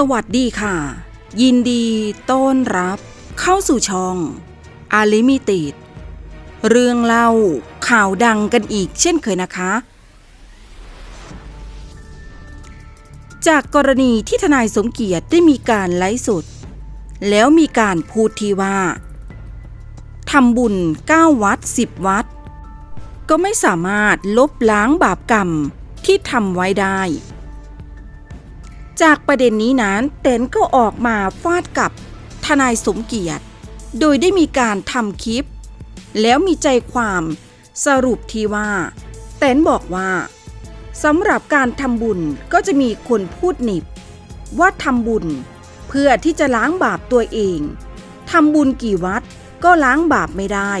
สวัสดีค่ะ ยินดีต้อนรับ เข้าสู่ช่องอาลิมิติดเรื่องเล่าข่าวดังกันอีกเช่นเคยนะคะ จากกรณีที่ทนายสมเกียรติได้มีการไลฟ์สดแล้วมีการพูดที่ว่าทำบุญ 9 วัด 10 วัด ก็ไม่สามารถลบล้างบาปกรรมที่ทำไว้ได้ จากประเด็นนี้นั้นเต้นก็ออกมาฟาดกับทนายสมเกียรติ โดยได้มีการทำคลิป แล้วมีใจความสรุปที่ว่า เต้นบอกว่าสำหรับการทำบุญก็จะมีคนพูดหนิบ ว่าทำบุญเพื่อที่จะล้างบาปตัวเองทำบุญกี่วัดก็ล้างบาปไม่ได้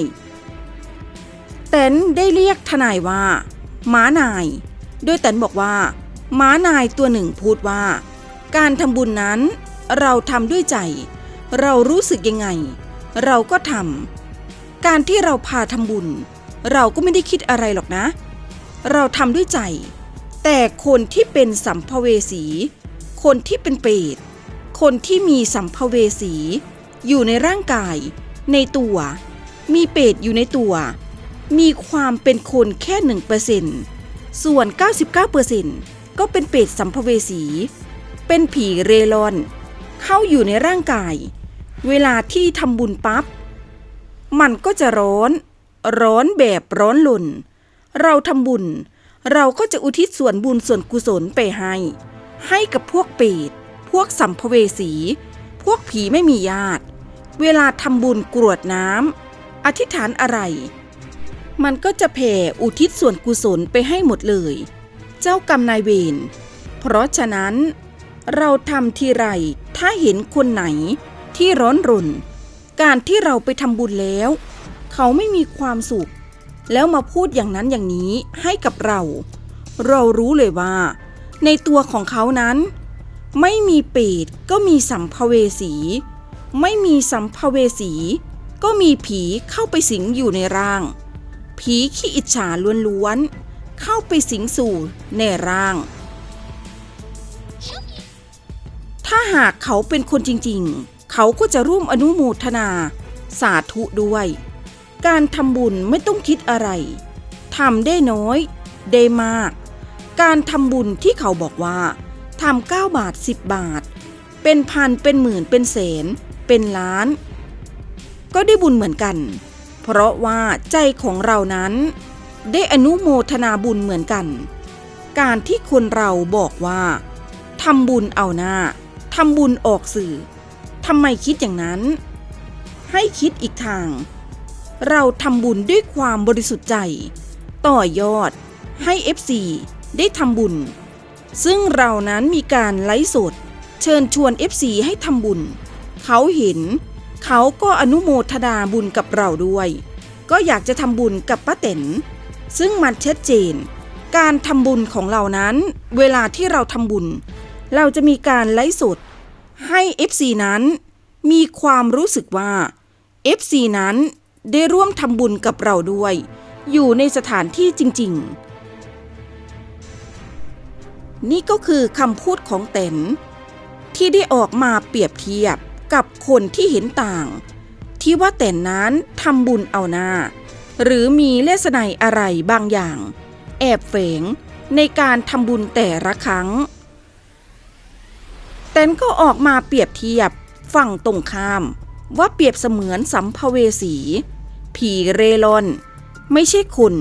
เต้นได้เรียกทนายว่าม้านายโดยเต้นบอกว่า ม้านายตัวหนึ่งพูดว่า การทำบุญนั้น เราทำด้วยใจ เรารู้สึกยังไง เราก็ทำการที่เราพาทำบุญ เราก็ไม่ได้คิดอะไรหรอกนะ เราทำด้วยใจ แต่คนที่เป็นสัมภเวสี คนที่เป็นเปรตคนที่มีสัมภเวสี อยู่ในร่างกาย ในตัว มีเปรตอยู่ในตัว มีความเป็นคนแค่หนึ่งเปอร์เซ็นส่วน 99% ก็เป็นเปรตสัมภเวสี เป็นผีเรรอน เข้าอยู่ในร่างกาย เวลาที่ทำบุญปับ๊บ มันก็จะร้อน ร้อนแบบร้อนลนเราทำบุญ เราก็จะอุทิศส่วนบุญส่วนกุศลไปให้ ให้กับพวกเปรตพวกสัมภเวสี พวกผีไม่มีญาติ เวลาทำบุญกรวดน้ำอธิษฐานอะไร มันก็จะแผ่อุทิศส่วนกุศลไปให้หมดเลย เจ้ากรรมนายเวร เพราะฉะนั้น เราทำทีไรถ้าเห็นคนไหนที่ร้อนรน การที่เราไปทำบุญแล้ว เขาไม่มีความสุข แล้วมาพูดอย่างนั้นอย่างนี้ให้กับเรา เรารู้เลยว่า ในตัวของเขานั้น ไม่มีเปรตก็มีสัมภเวสี ไม่มีสัมภเวสี ก็มีผีเข้าไปสิงอยู่ในร่าง ผีขี้อิจฉาล้วนๆ เข้าไปสิงสู่ในร่าง ถ้าหากเขาเป็นคนจริงๆ เขาก็จะร่วมอนุโมทนา สาธุด้วย การทำบุญไม่ต้องคิดอะไรทำได้น้อย ได้มาก การทำบุญที่เขาบอกว่าทำเก้าบาทสิบบาท เป็นพันเป็นหมื่นเป็นแสน เป็นล้าน ก็ได้บุญเหมือนกัน เพราะว่าใจของเรานั้น ได้อนุโมทนาบุญเหมือนกัน การที่คนเราบอกว่าทำบุญเอาหน้าทำบุญออกสื่อทำไมคิดอย่างนั้น ให้คิดอีกทาง เราทำบุญด้วยความบริสุทธิ์ใจ ต่อยอดให้ FC ได้ทำบุญ ซึ่งเรานั้นมีการไลฟ์สดเชิญชวน FC ให้ทำบุญ เขาเห็น เขาก็อนุโมทนาบุญกับเราด้วย ก็อยากจะทำบุญกับป้าเต๋น ซึ่งมันชัดเจน การทำบุญของเรานั้น เวลาที่เราทำบุญ เราจะมีการไลฟ์สดให้ FC นั้น มีความรู้สึกว่า FC นั้นได้ร่วมทำบุญกับเราด้วย อยู่ในสถานที่จริง ๆ นี่ก็คือคำพูดของเต๋นที่ได้ออกมาเปรียบเทียบกับคนที่เห็นต่าง ที่ว่าเต๋นนั้นทำบุญเอาหน้า หรือมีเลสไนอะไรบางอย่าง แอบแฝงในการทำบุญแต่ละครั้งเต้นก็ออกมาเปรียบเทียบฝั่งตรงข้าม ว่าเปรียบเสมือนสัมภเวสี ผีเรรอน ไม่ใช่คน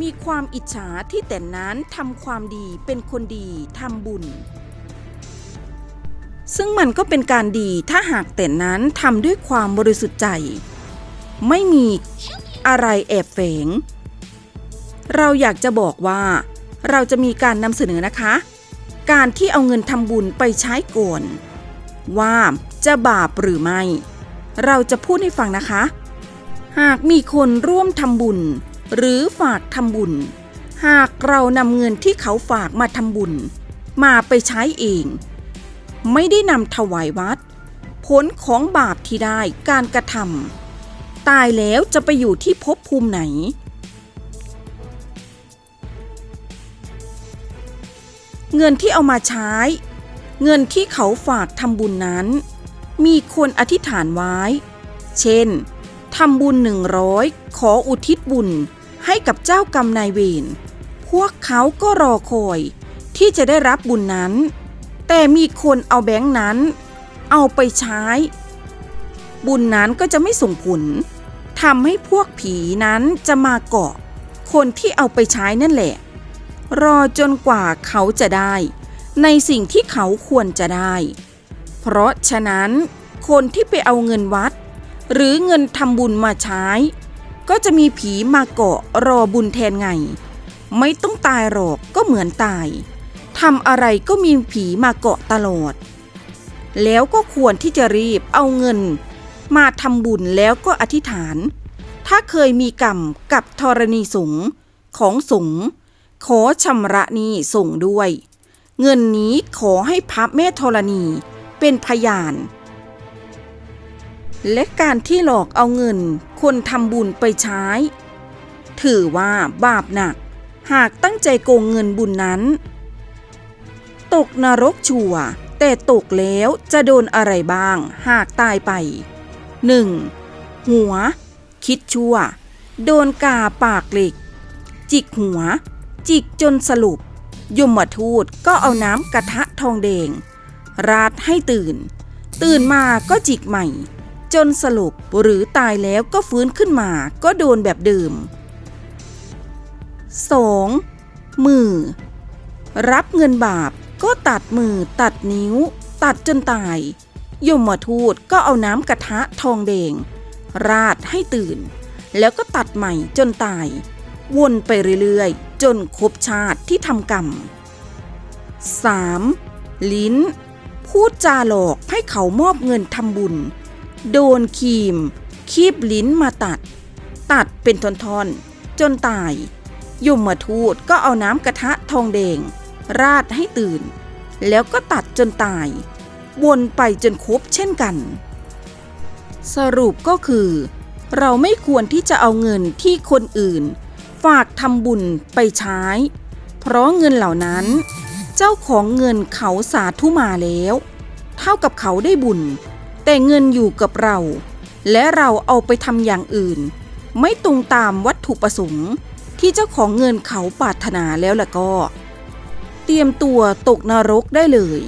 มีความอิจฉาที่แต่นนั้นทำความดีเป็นคนดีทำบุญ ซึ่งมันก็เป็นการดีถ้าหากแต่นนั้นทำด้วยความบริสุทธิ์ใจ ไม่มีอะไรแอบแฝง เราอยากจะบอกว่า เราจะมีการนำเสนอนะคะ การที่เอาเงินทำบุญไปใช้ก่อนว่าจะบาปหรือไม่ เราจะพูดให้ฟังนะคะ หากมีคนร่วมทำบุญ หรือฝากทำบุญ หากเรานำเงินที่เขาฝากมาทำบุญ มาไปใช้เอง ไม่ได้นำถวายวัด ผลของบาปที่ได้การกระทำ ตายแล้วจะไปอยู่ที่ภพภูมิไหน เงินที่เอามาใช้ เงินที่เขาฝากทำบุญนั้น มีคนอธิษฐานไว้ เช่นทำบุญหนึ่งร้อยขออุทิศบุญให้กับเจ้ากรรมนายเวรพวกเขาก็รอคอยที่จะได้รับบุญนั้น แต่มีคนเอาแบงค์นั้น เอาไปใช้ บุญนั้นก็จะไม่ส่งผลทำให้พวกผีนั้นจะมาเกาะ คนที่เอาไปใช้นั่นแหละ รอจนกว่าเขาจะได้ ในสิ่งที่เขาควรจะได้ เพราะฉะนั้นคนที่ไปเอาเงินวัด หรือเงินทำบุญมาใช้ ก็จะมีผีมาเกาะรอบุญแทนไง ไม่ต้องตายหรอกก็เหมือนตายทำอะไรก็มีผีมาเกาะตลอด แล้วก็ควรที่จะรีบเอาเงิน มาทำบุญแล้วก็อธิษฐาน ถ้าเคยมีกรรมกับธรณีสงฆ์ของสงฆ์ขอชำระนี้ส่งด้วย เงินนี้ขอให้พระแม่ธรณีเป็นพยาน และการที่หลอกเอาเงินคนทำบุญไปใช้ ถือว่าบาปหนัก หากตั้งใจโกงเงินบุญนั้น ตกนรกชัวแต่ตกแล้วจะโดนอะไรบ้างหากตายไป 1. หัว คิดชั่ว โดนกาปากเหล็ก จิกหัว จิกจนสรุป ยมทูตก็เอาน้ำกระทะทองแดง ราดให้ตื่น ตื่นมาก็จิกใหม่ จนสรุปหรือตายแล้วก็ฟื้นขึ้นมาก็โดนแบบเดิม 2. มือ รับเงินบาปก็ตัดมือตัดนิ้ว ตัดจนตาย ยมทูตก็เอาน้ำกระทะทองแดง ราดให้ตื่น แล้วก็ตัดใหม่จนตาย วนไปเรื่อยๆ จนครบชาติที่ทำกรรม 3. ลิ้น พูดจาหลอกให้เขามอบเงินทำบุญ โดนครีม คีบลิ้นมาตัด ตัดเป็นท่อนๆ จนตายยมทูตก็เอาน้ำกระทะทองแดง ราดให้ตื่น แล้วก็ตัดจนตาย วนไปจนครบเช่นกัน สรุปก็คือ เราไม่ควรที่จะเอาเงินที่คนอื่น ฝากทำบุญไปใช้ เพราะเงินเหล่านั้น เจ้าของเงินเขาสาธุมาแล้ว เท่ากับเขาได้บุญ แต่เงินอยู่กับเรา และเราเอาไปทำอย่างอื่น ไม่ตรงตามวัตถุประสงค์ที่เจ้าของเงินเขาปรารถนาแล้วล่ะก็ เตรียมตัวตกนรกได้เลย